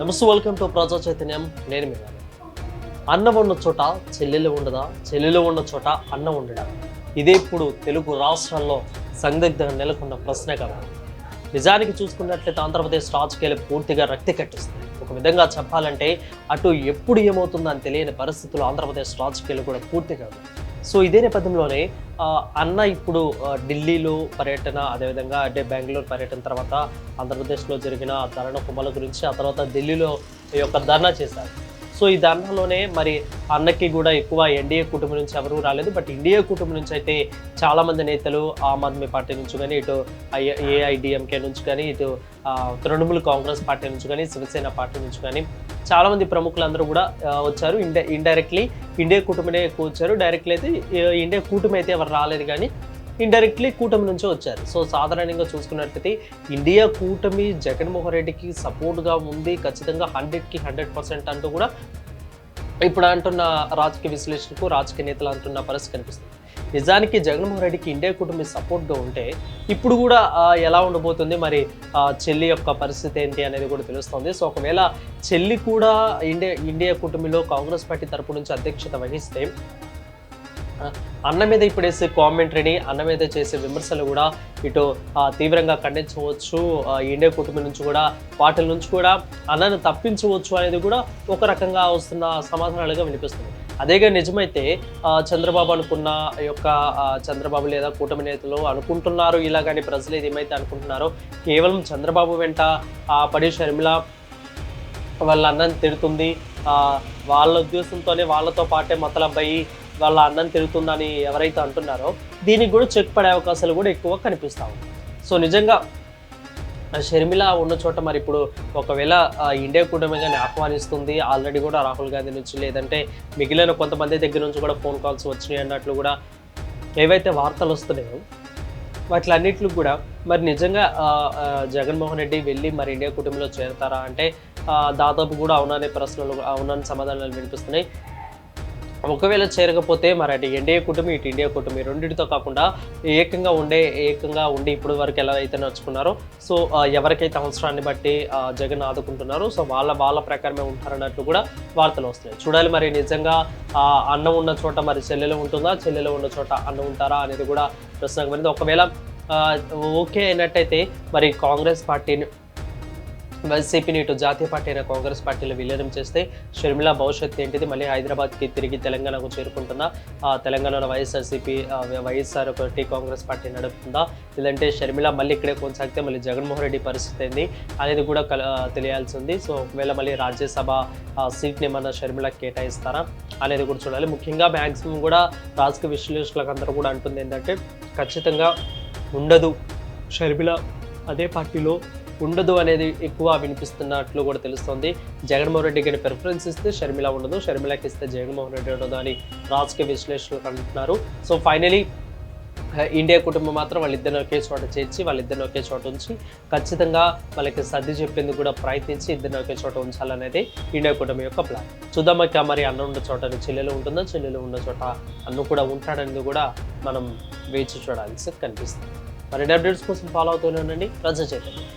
నమస్తే welcome to ప్రజా చైతన్యం. నేను మీ అన్నం ఉన్న చోట చెల్లెలు ఉండదా? చెల్లెలు ఉన్న చోట అన్నం ఉండడా ఇదే ఇప్పుడు తెలుగు రాష్ట్రాల్లో సందిగ్ధంగా నెలకొన్న ప్రశ్న కదా. నిజానికి చూసుకున్నట్లయితే ఆంధ్రప్రదేశ్ రాజకీయాలు పూర్తిగా రక్తి కట్టిస్తుంది ఒక విధంగా చెప్పాలంటే అటు ఎప్పుడు ఏమవుతుందని తెలియని పరిస్థితులు ఆంధ్రప్రదేశ్ రాజకీయాలు కూడా పూర్తిగా సో ఇదే నేపథ్యంలోనే అన్న ఇప్పుడు ఢిల్లీలో పర్యటన అదేవిధంగా అంటే బెంగళూరు పర్యటన తర్వాత ఆంధ్రప్రదేశ్లో జరిగిన ధరణ కుమ్మల గురించి ఆ తర్వాత ఢిల్లీలో ఈ యొక్క ధర్నా చేశారు. సో ఈ ధర్నాలోనే మరి అన్నకి కూడా ఎక్కువ ఎన్డీఏ కుటుంబం నుంచి ఎవరూ రాలేదు. బట్ ఇండియా కుటుంబం నుంచి అయితే చాలామంది నేతలు ఆమ్ ఆద్మీ పార్టీ నుంచి కానీ ఇటు ఏఐడిఎంకే నుంచి కానీ ఇటు తృణమూల్ కాంగ్రెస్ పార్టీ నుంచి కానీ శివసేన పార్టీ నుంచి కానీ చాలామంది ప్రముఖులందరూ కూడా వచ్చారు. ఇండియా ఇండైరెక్ట్లీ ఇండియా కూటమినే ఎక్కువ వచ్చారు డైరెక్ట్లీ అయితే ఇండియా కూటమి అయితే ఎవరు రాలేదు కానీ ఇండైరెక్ట్లీ కూటమి నుంచే వచ్చారు. సో సాధారణంగా చూసుకున్నట్లయితే ఇండియా కూటమి జగన్మోహన్ రెడ్డికి సపోర్ట్గా ఉంది. ఖచ్చితంగా హండ్రెడ్కి హండ్రెడ్ పర్సెంట్ అంటూ కూడా ఇప్పుడు అంటున్న రాజకీయ విశ్లేషణకు రాజకీయ నేతలు అంటున్న పరిస్థితి కనిపిస్తుంది. నిజానికి జగన్మోహన్ రెడ్డికి ఇండియా కుటుంబ సపోర్ట్గా ఉంటే ఇప్పుడు కూడా ఎలా ఉండబోతుంది? మరి చెల్లి యొక్క పరిస్థితి ఏంటి అనేది కూడా తెలుస్తుంది. సో ఒకవేళ చెల్లి కూడా ఇండియా ఇండియా కుటుంబంలో కాంగ్రెస్ పార్టీ తరపు నుంచి అధ్యక్షత వహిస్తే అన్న మీద ఇప్పుడు వేసే కామెంటరీని అన్న మీద చేసే విమర్శలు కూడా ఇటు తీవ్రంగా ఖండించవచ్చు. ఇండియా కుటుంబం నుంచి కూడా వాటిల నుంచి కూడా అన్నను తప్పించవచ్చు అనేది కూడా ఒక రకంగా వస్తున్న సమాధానాలుగా వినిపిస్తుంది. అదేగా నిజమైతే చంద్రబాబు అనుకున్న యొక్క చంద్రబాబు లేదా కూటమి నేతలు అనుకుంటున్నారు ఇలా కానీ ప్రజలు ఏమైతే అనుకుంటున్నారో కేవలం చంద్రబాబు వెంట పడి షర్మిల వాళ్ళ అన్నని తిడుతుంది. వాళ్ళ ఉద్దేశంతోనే వాళ్ళతో పాటే మతలబ్బాయి వాళ్ళ అన్నం తిరుగుతుందని ఎవరైతే అంటున్నారో దీనికి కూడా చెక్ పడే అవకాశాలు కూడా ఎక్కువ కనిపిస్తాం సో నిజంగా షర్మిల ఉన్న చోట మరి ఇప్పుడు ఒకవేళ ఇండియా కూటమి కానీ ఆహ్వానిస్తుంది ఆల్రెడీ కూడా రాహుల్ గాంధీ నుంచి లేదంటే మిగిలిన కొంతమంది దగ్గర నుంచి కూడా ఫోన్ కాల్స్ వచ్చినాయి అన్నట్లు కూడా ఏవైతే వార్తలు వస్తున్నాయో వాటిలన్నిటికి కూడా మరి నిజంగా జగన్మోహన్ రెడ్డి వెళ్ళి మరి ఇండియా కుటుంబంలో చేరతారా అంటే దాదాపు కూడా అవుననే ప్రశ్నలు అవునని సమాధానాలు వినిపిస్తున్నాయి. ఒకవేళ చేరకపోతే మరి అటు ఎన్డీఏ కూటమి ఇటు ఇండియా కుటుంబం రెండింటితో కాకుండా ఏకంగా ఉండే ఏకంగా ఉండి ఇప్పుడు వరకు ఎలా అయితే నడుచుకున్నారో సో ఎవరికైతే అవసరాన్ని బట్టి జగన్ ఆదుకుంటున్నారో సో వాళ్ళ వాళ్ళ ప్రకారమే ఉంటారన్నట్టు కూడా వార్తలు వస్తున్నాయి. చూడాలి మరి నిజంగా అన్నం ఉన్న చోట మరి చెల్లెలు ఉంటుందా చెల్లెలు ఉన్న చోట అన్నం ఉంటారా అనేది కూడా ప్రశ్నకు ఒకవేళ ఓకే అయినట్టయితే మరి కాంగ్రెస్ పార్టీని వైసీపీని ఇటు జాతీయ పార్టీ అయిన కాంగ్రెస్ పార్టీలో విలీనం చేస్తే షర్మిల భవిష్యత్తు ఏంటిది? మళ్ళీ హైదరాబాద్కి తిరిగి తెలంగాణకు చేరుకుంటుందా? ఆ, తెలంగాణలో వైఎస్ఆర్సీపీ వైఎస్ఆర్ ఒకటి కాంగ్రెస్ పార్టీ నడుపుతుందా? లేదంటే షర్మిల మళ్ళీ ఇక్కడే కొనసాగితే మళ్ళీ జగన్మోహన్ రెడ్డి పరిస్థితి ఏంది? అనేది కూడా కల తెలియాల్సి ఉంది సో ఒకవేళ మళ్ళీ రాజ్యసభ సీట్ని ఏమన్నా షర్మిల కేటాయిస్తారా అనేది కూడా చూడాలి. ముఖ్యంగా మ్యాక్సిమం కూడా రాజకీయ విశ్లేషకులకు అందరూ కూడా అంటుంది ఏంటంటే ఖచ్చితంగా ఉండదు. షర్మిల అదే పార్టీలో ఉండదు అనేది ఎక్కువ వినిపిస్తున్నట్లు కూడా తెలుస్తోంది. జగన్మోహన్ రెడ్డి గారి ప్రిఫరెన్స్ ఇస్తే షర్మిల ఉండదు షర్మిలకి ఇస్తే జగన్మోహన్ రెడ్డి ఉండదు అని రాజకీయ విశ్లేషకులు అంటున్నారు. సో ఫైనలీ ఇండియా కుటుంబం మాత్రం వాళ్ళిద్దరిని ఒకే చోట చేర్చి వాళ్ళిద్దరిని ఒకే చోట ఉంచి ఖచ్చితంగా వాళ్ళకి సర్ది చెప్పేందుకు కూడా ప్రయత్నించి ఇద్దరిని ఒకే చోట ఉంచాలనేది ఇండియా కుటుంబం యొక్క ప్లాన్ చూద్దామక్క మరి అన్న ఉన్న చోట చెల్లెలు ఉంటుందా చెల్లెలు ఉన్న చోట అన్న కూడా ఉంటాడనేది కూడా మనం వేచి చూడాల్సి కనిపిస్తుంది. మరి అప్డేట్స్ కోసం ఫాలో అవుతూనే ఉండండి. ప్రజా చైతన్యం.